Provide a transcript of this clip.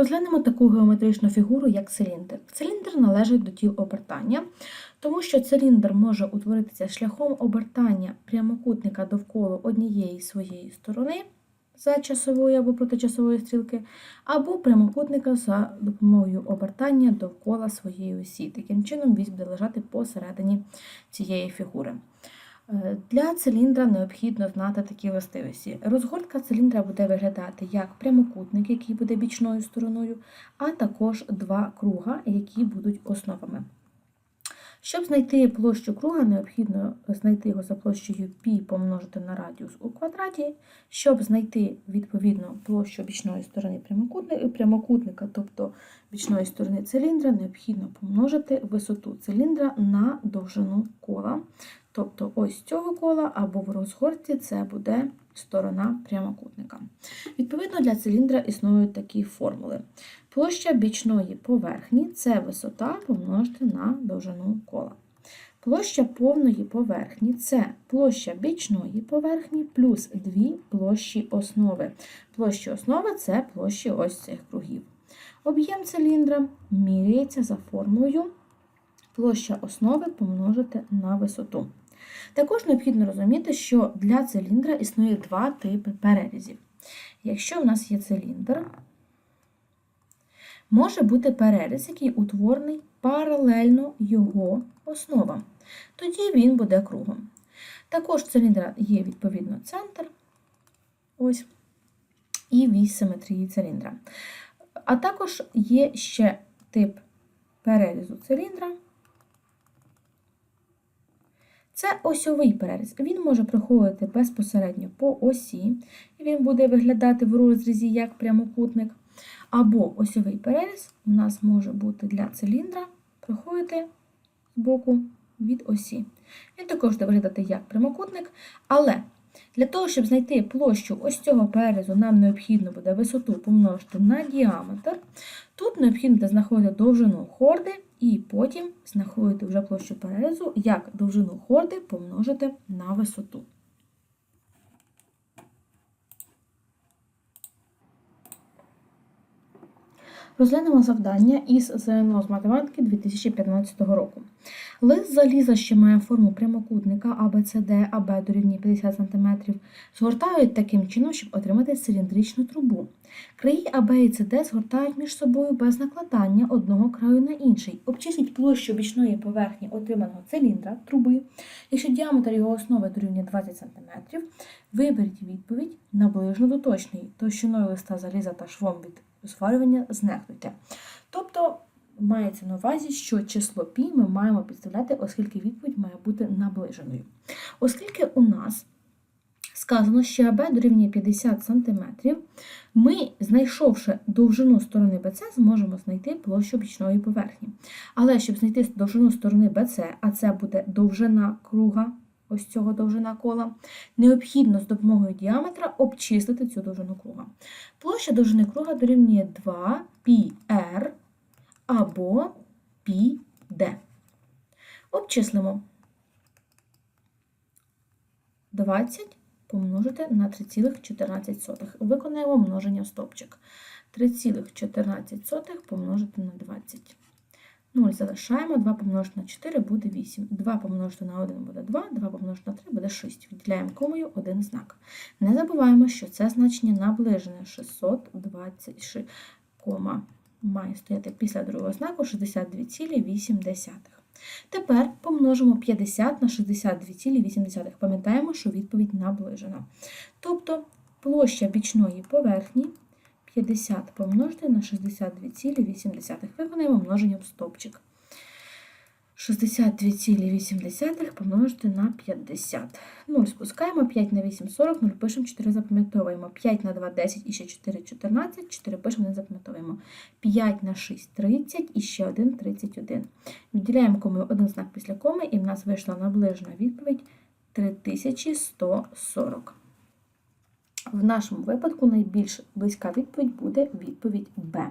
Розглянемо таку геометричну фігуру, як циліндр. Циліндр належить до тіл обертання, тому що циліндр може утворитися шляхом обертання прямокутника довкола однієї своєї сторони за часової або протичасової стрілки, або прямокутника за допомогою обертання довкола своєї осі. Таким чином, вісь буде лежати посередині цієї фігури. Е, Для циліндра необхідно знати такі властивості. Розгортка циліндра буде виглядати як прямокутник, який буде бічною стороною, а також два круга, які будуть основами. Щоб знайти площу круга, необхідно знайти його за площею π помножити на радіус у квадраті. Щоб знайти відповідно площу бічної сторони прямокутника, прямокутника, тобто бічної сторони циліндра, необхідно помножити висоту циліндра на довжину кола. Тобто ось цього кола або в розгорті це буде сторона прямокутника. Відповідно, для циліндра існують такі формули. Площа бічної поверхні це висота помножити на довжину кола. Площа повної поверхні це площа бічної поверхні плюс дві площі основи. Площі основи це площі ось цих кругів. Об'єм циліндра міряється за формулою площа основи помножити на висоту. Також необхідно розуміти, що для циліндра існує два типи перерізів. Якщо в нас є циліндр, може бути переріз, який утворений паралельно його основам. Тоді він буде кругом. Також циліндра є відповідно центр, ось, і вісь симетрії циліндра. А також є ще тип перерізу циліндра. Це осьовий переріз. Він може проходити безпосередньо по осі, і він буде виглядати в розрізі як прямокутник. Або осьовий переріз у нас може бути для циліндра проходити з боку від осі. Він також буде виглядати як прямокутник, але для того, щоб знайти площу ось цього перерізу, нам необхідно буде висоту помножити на діаметр. Тут необхідно знаходити довжину хорди, і потім знаходити вже площу перерізу, як довжину хорди помножити на висоту. Розглянемо завдання із ЗНО з математики 2015 року. Лист заліза, що має форму прямокутника ABCD, АБ дорівнює 50 см, згортають таким чином, щоб отримати циліндричну трубу. Краї АБ і СД згортають між собою без накладання одного краю на інший. Обчисліть площу бічної поверхні отриманого циліндра труби. Якщо діаметр його основи дорівнює 20 см, виберіть відповідь наближно до точної, товщиною листа заліза та швом від зварювання знехтуйте. Тобто мається на увазі, що число π ми маємо підставляти, оскільки відповідь має бути наближеною. Оскільки у нас сказано, що АБ дорівнює 50 см, ми, знайшовши довжину сторони БЦ, зможемо знайти площу бічної поверхні. Але щоб знайти довжину сторони БЦ, а це буде довжина круга, ось цього довжина кола, необхідно з допомогою діаметра обчислити цю довжину круга. Площа довжини круга дорівнює 2πr або πd. Обчислимо 20 помножити на 3,14. Виконаємо множення в стопчик. 3,14 помножити на 20. 0 залишаємо, 2 помножити на 4 буде 8. 2 помножити на 1 буде 2, 2 помножити на 3 буде 6. Відділяємо комою один знак. Не забуваємо, що це значення наближене 626, має стояти після другого знаку 62,8. Тепер помножимо 50 на 62,8. Пам'ятаємо, що відповідь наближена. Тобто площа бічної поверхні 50 помножити на 62,8. Виконаємо множення в стопчик. 62,8 помножити на 50. 0 спускаємо, 5 на 8 – 40, 0 пишемо, 4 запам'ятовуємо. 5 на 2 – 10 і ще 4 – 14, 4 пишемо, не запам'ятовуємо. 5 на 6 – 30 і ще 1 – 31. Відділяємо комою один знак після коми, і в нас вийшла наближена відповідь 3140. В нашому випадку найбільш близька відповідь буде відповідь Б.